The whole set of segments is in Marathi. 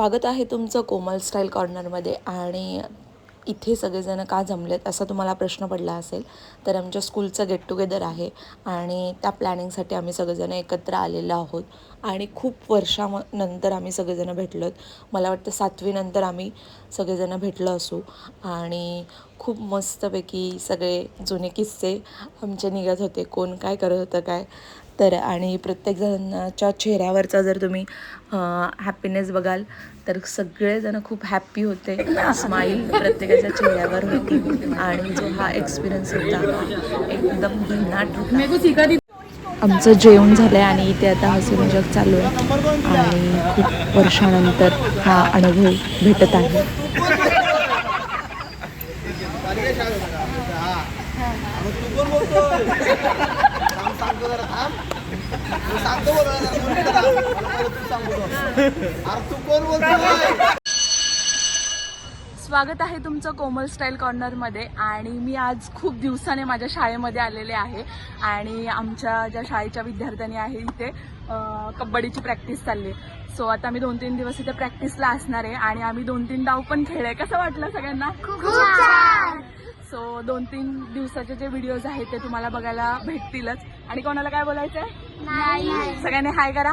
स्वागत आहे तुमचं कोमल स्टाईल कॉर्नरमध्ये. आणि इथे सगळेजण का जमलेत असा तुम्हाला प्रश्न पडला असेल तर आमच्या स्कूलचं गेट टुगेदर आहे. आणि त्या प्लॅनिंगसाठी आम्ही सगळेजण एकत्र आलेलो आहोत. आणि खूप वर्षाम नंतर आम्ही सगळेजण भेटलो मला वाटतं सातवीनंतर आम्ही सगळेजण भेटलो असू. आणि खूप मस्तपैकी सगळे जुने किस्से आमचे निघत होते. कोण काय करत होतं काय तर आणि प्रत्येकजणाच्या चेहऱ्यावरचा जर तुम्ही हॅपीनेस बघाल तर सगळेजण खूप हॅप्पी होते. स्माईल प्रत्येकाच्या चेहऱ्यावर होती. आणि जो हा एक्सपिरियन्स होता एकदम भन्नाट होता. आमचं जेवण झालं आहे आणि इथे आता हसून चालू आहे. आणि खूप वर्षानंतर हा अनुभव भेटत आहे सांगतो जरा थांब तू सांगतो बघ जरा दोन मिनिटं थांब. मला पहिलं तू सांगतो अरे तू कोण बोलतोय? स्वागत आहे तुमचं कोमल स्टाईल कॉर्नरमध्ये आणि मी आज खूप दिवसाने माझ्या शाळेमध्ये आलेले आहे आणि आमच्या ज्या शाळेच्या विद्यार्थ्यांनी आहे इथे कबड्डीची प्रॅक्टिस चालली. सो आता मी दोन तीन दिवस इथे प्रॅक्टिसला असणार आहे आणि आम्ही दोन तीन डाव पण खेळले कसं वाटलं सगळ्यांना? सो दोन तीन दिवसाचे जे व्हिडिओज आहेत ते तुम्हाला बघायला भेटतीलच. आणि कोणाला काय बोलायचं आहे सगळ्यांनी हाय करा.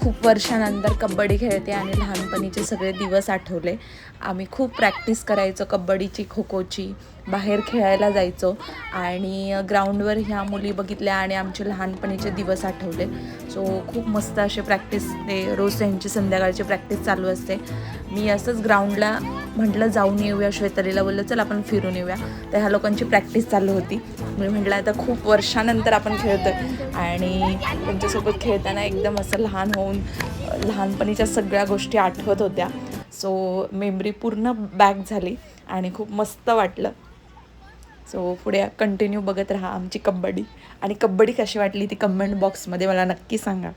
खूप वर्षानंतर कबड्डी खेळते आणि लहानपणीचे सगळे दिवस आठवले. आम्ही खूप प्रॅक्टिस करायचो कबड्डीची खो खोची बाहेर खेळायला जायचो आणि ग्राउंडवर ह्या मुली बघितल्या आणि आमचे लहानपणीचे दिवस आठवले. सो खूप मस्त असे प्रॅक्टिस ते रोज त्यांची संध्याकाळची प्रॅक्टिस चालू असते. मी असंच ग्राउंडला म्हटलं जाऊन येऊया श्वेतरीला बोललं चल आपण फिरून येऊया. तर ह्या लोकांची प्रॅक्टिस चालू होती. मी म्हटलं आता खूप वर्षानंतर आपण खेळतोय. आणि त्यांच्यासोबत खेळताना एकदम असं लहान होऊन अ, लहानपणीच्या सगळ्या गोष्टी आठवत होत्या. सो मेमरी पूर्ण बॅक झाली आणि खूप मस्त वाटलं. सो पुढे कंटिन्यू बघत राहा आमची कबड्डी. आणि कबड्डी कशी वाटली ती कमेंट बॉक्समध्ये मला नक्की सांगा.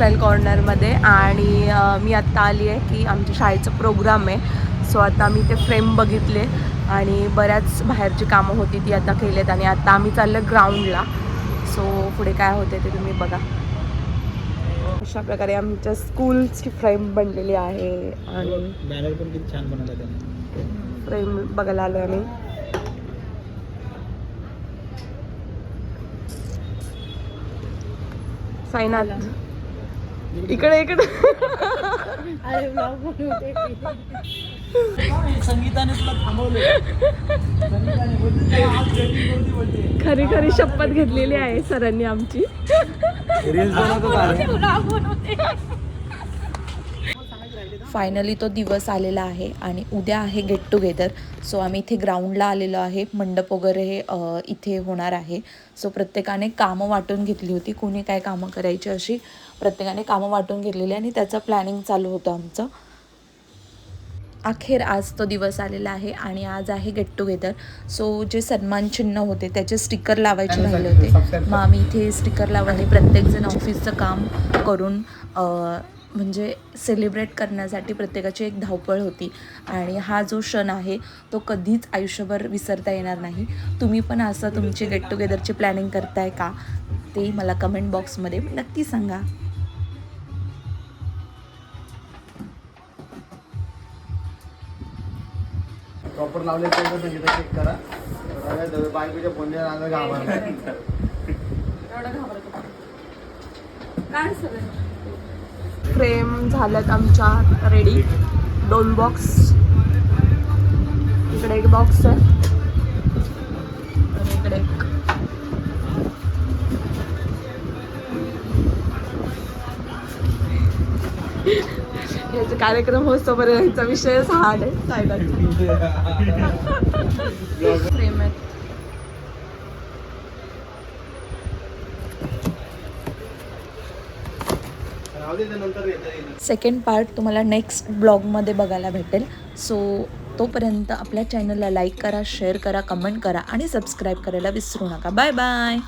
स्टाईल कॉर्नरमध्ये आणि मी आत्ता आली आहे की आमच्या शाळेचं प्रोग्राम आहे. सो आता मी ते फ्रेम बघितले आणि बऱ्याच बाहेरची कामं होती ती आता केलेत आणि आता आम्ही चाललो ग्राउंडला सो पुढे काय होते ते तुम्ही बघा. अशा प्रकारे आमच्या स्कूलची फ्रेम बनलेली आहे आणि बॅनर पण किती छान बनवला त्याने. फ्रेम बघायला आलो आम्ही. साईनाथ. इकडे इकडे. खरी खरी शपथ घेतलेली आहे सरांनी आमची. फायनली तो दिवस आलेला आहे आणि उद्या आहे गेट टुगेदर सो आम्ही इथे ग्राउंडला आलेलो आहे. मंडप वगैरे हे इथे होणार आहे. सो प्रत्येकाने कामं वाटून घेतली होती. कोणी काय कामं करायची अशी प्रत्येकाने कामं वाटून घेतलेली आणि त्याचं प्लॅनिंग चालू होतं आमचं. अखेर आज तो दिवस आलेला आहे आणि आज आहे गेट टुगेदर सो जे सन्मान चिन्ह होते त्याचे स्टिकर लावायचे राहिले होते. मग आम्ही इथे स्टिकर लावणे प्रत्येकजण ऑफिसचं काम करून म्हणजे सेलिब्रेट करण्यासाठी प्रत्येकाची एक धावपळ होती. आणि हा जो क्षण आहे तो कधीच आयुष्यभर विसरता येणार नाही. तुम्ही पण असं तुमची गेट टुगेदरची प्लॅनिंग करताय का? ते मला कमेंट बॉक्समध्ये नक्की सांगा. प्रॉपर लावले तर संगीता चेक करा. तर बायकोच्या फोनच्या नांदा घाबरला. फ्रेम झाल्यात आमच्या रेडी. दोन बॉक्स इकडे एक बॉक्स आहे. इकडे एक. याचा कार्यक्रम होतोपर्यंत यांचा विषयच हार्ड आहे. सायलाचा प्रेम आहे राहू दे ते नंतर येता येईल सेकंड पार्ट तुम्हाला नेक्स्ट ब्लॉगमध्ये बघायला भेटेल. सो तोपर्यंत आपल्या चॅनलला लाईक करा शेअर करा कमेंट करा आणि सबस्क्राईब करायला विसरू नका. Bye bye